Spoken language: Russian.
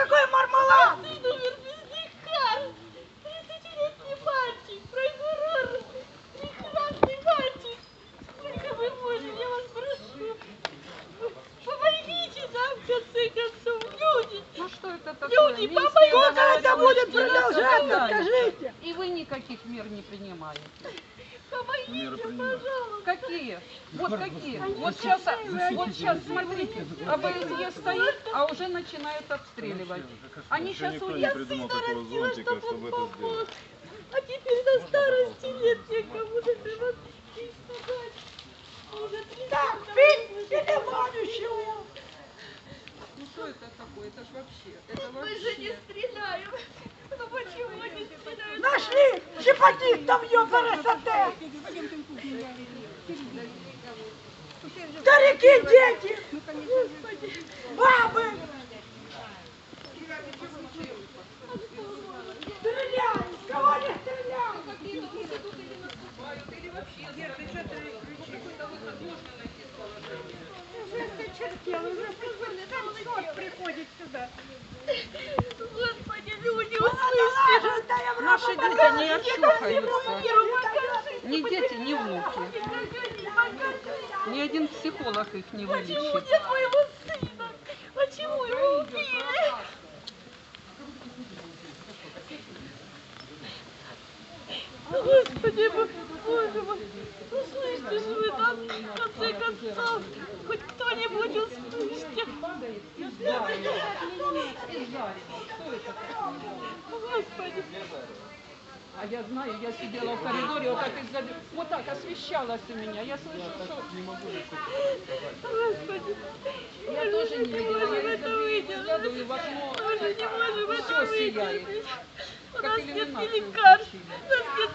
Какой мармелад? Сын умер без лекарств. 30-летний мальчик, прокурор, прекрасный мальчик. Сколько вы можете, я вас прошу. Помогите нам, в конце концов, люди. Ну что это такое? Люди! Сколько это будет продолжаться, скажите? И вы никаких мер не принимаете. Помогите, пожалуйста. Какие? Вот какие? Вот сейчас, вот сейчас, смотрите, АБСЕ стоит, а уже начинают обстреливать. Они сейчас уедут. придумал такого зонтика, чтобы это сделать. А теперь на старости лет некому добиваться и сказать. Так, пить телефонищего. Ну что это Это вообще, это Мы же не вообще. стреляем. Ну почему не стреляют? Нашли гепатит там ёбаный сатэ. Старики, дети, бабы. Стреляй, кого не стреляй? Какие-то институты не наступают или вообще закрыты. Ну какой-то выход можно найти с положения. Господи, люди, Надо услышьте. лажать, да я в Наши дети не покажите. Ни дети, ни внуки. Ни один психолог их не Почему вылечит. нет моего сына? Почему его убили? Господи, бо- боже мой, услышьте же вы нас, в конце концов, хоть кто-нибудь услышьте. Господи, А я знаю, я сидела в коридоре, вот так из-за... Вот так освещалось у меня. Я слышу, что... Господи, Я мы тоже же не не видела. можем Я это из-за двери выдержать. в окно. Мы же не можем это выдержать. У нас нет ни лекарств, включили. на